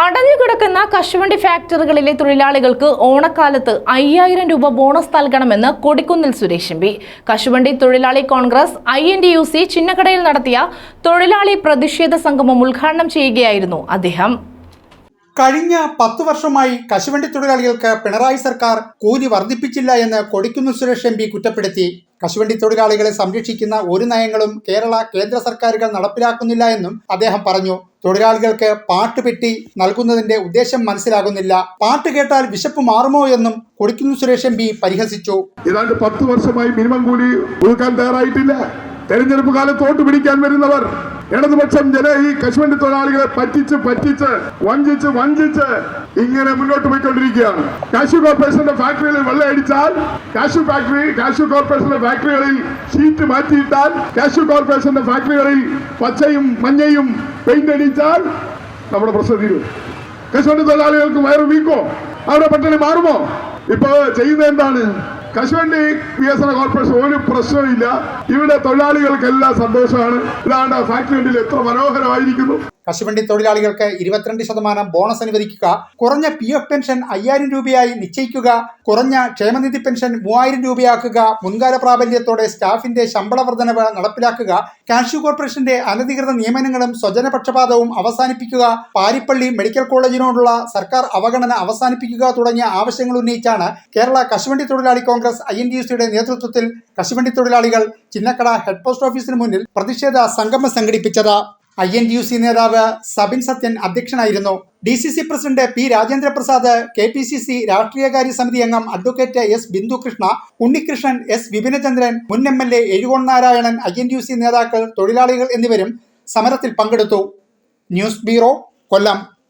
അടഞ്ഞുകിടക്കുന്ന കശുവണ്ടി ഫാക്ടറികളിലെ തൊഴിലാളികൾക്ക് ഓണക്കാലത്ത് അയ്യായിരം രൂപ ബോണസ് നൽകണമെന്ന് കൊടിക്കുന്നിൽ സുരേഷ് എം പി. കശുവണ്ടി തൊഴിലാളി Congress I N D U C ചിന്നക്കടയിൽ നടത്തിയ തൊഴിലാളി പ്രതിഷേധ സംഗമം ഉദ്ഘാടനം ചെയ്യുകയായിരുന്നു അദ്ദേഹം. കഴിഞ്ഞ പത്തു വർഷമായി കശുവണ്ടി തൊഴിലാളികൾക്ക് പിണറായി സർക്കാർ കൂലി വർദ്ധിപ്പിച്ചില്ല എന്ന് കൊടിക്കുന്നിൽ സുരേഷ് എം കുറ്റപ്പെടുത്തി. കശുവണ്ടി തൊഴിലാളികളെ സംരക്ഷിക്കുന്ന ഒരു നയങ്ങളും കേരള കേന്ദ്ര സർക്കാരുകൾ നടപ്പിലാക്കുന്നില്ല എന്നും അദ്ദേഹം പറഞ്ഞു. തൊഴിലാളികൾക്ക് പാട്ടുപെട്ടി നൽകുന്നതിന്റെ ഉദ്ദേശം മനസ്സിലാകുന്നില്ല. പാട്ട് കേട്ടാൽ വിശപ്പ് മാറുമോ എന്നും കൊടിക്കുന്നു സുരേഷ് എം പി പരിഹസിച്ചു. ഏതാണ്ട് പത്ത് വർഷമായി മിനിമം കൂലി കൊടുക്കാൻ തയ്യാറായിട്ടില്ല. തെരഞ്ഞെടുപ്പ് കാലത്ത് വോട്ട് പിടിക്കാൻ വരുന്നവർ ഇടതുപക്ഷം ജന ഈ കശുവണ്ടി തൊഴിലാളികളെ പറ്റിച്ച് പറ്റിച്ച് വഞ്ചിച്ച് വഞ്ചിച്ച് ഇങ്ങനെ മുന്നോട്ട് പോയിക്കൊണ്ടിരിക്കുകയാണ്. കാശു കോർപ്പറേഷന്റെ ഫാക്ടറികളിൽ വെള്ളമടിച്ചാൽ കാശു ഫാക്ടറി കാശു കോർപ്പറേഷന്റെ ഫാക്ടറികളിൽ ഷീറ്റ് മാറ്റിയിട്ടാൽ കാശു കോർപ്പറേഷന്റെ ഫാക്ടറികളിൽ പച്ചയും മഞ്ഞയും പെയിന്റ് അടിച്ചാൽ നമ്മുടെ പ്രശ്നം തീരും. കശുവണ്ടി തൊഴിലാളികൾക്ക് വയറ് വീക്കോ? അവരുടെ പട്ടിണി മാറുമോ? ഇപ്പൊ ചെയ്യുന്നത് എന്താണ്? കശുവണ്ടി വികസന കോർപ്പറേഷൻ ഒരു പ്രശ്നവും ഇവിടെ തൊഴിലാളികൾക്കെല്ലാം സന്തോഷമാണ്. ഇതാണ്ട് ഫാക്ടറി എത്ര മനോഹരമായിരിക്കുന്നു. കശുവണ്ടി തൊഴിലാളികൾക്ക് ഇരുപത്തിരണ്ട് ശതമാനം ബോണസ് അനുവദിക്കുക. കുറഞ്ഞ പി എഫ് പെൻഷൻ അയ്യായിരം രൂപയായി നിശ്ചയിക്കുക. കുറഞ്ഞ ക്ഷേമനിധി പെൻഷൻ മൂവായിരം രൂപയാക്കുക. മുൻകാല പ്രാബല്യത്തോടെ സ്റ്റാഫിന്റെ ശമ്പള വർധനവ് നടപ്പിലാക്കുക. കാഷ്യൂ കോർപ്പറേഷന്റെ അനധികൃത നിയമനങ്ങളും സ്വജനപക്ഷപാതവും അവസാനിപ്പിക്കുക. പാരിപ്പള്ളി മെഡിക്കൽ കോളേജിനോടുള്ള സർക്കാർ അവഗണന അവസാനിപ്പിക്കുക തുടങ്ങിയ ആവശ്യങ്ങൾ ഉന്നയിച്ചാണ് കേരള കശുവണ്ടി തൊഴിലാളി കോൺഗ്രസ് ഐ എൻ ഡി സിയുടെ നേതൃത്വത്തിൽ കശുവണ്ടി തൊഴിലാളികൾ ചിന്നക്കട ഹെഡ് പോസ്റ്റ് ഓഫീസിന് മുന്നിൽ പ്രതിഷേധ സംഗമം സംഘടിപ്പിച്ചത്. ഐ എൻ യു സി നേതാവ് സബിൻ സത്യൻ അധ്യക്ഷനായിരുന്നു. D C C president P Rajendra Prasad K P C C രാഷ്ട്രീയകാര്യ സമിതി അംഗം advocate S Bindukrishna Unnikrishnan S Vipinachandran മുൻ M L A Ezhukone Narayanan I N D U C നേതാക്കൾ തൊഴിലാളികൾ എന്നിവരും സമരത്തിൽ പങ്കെടുത്തു. News bureau Kollam.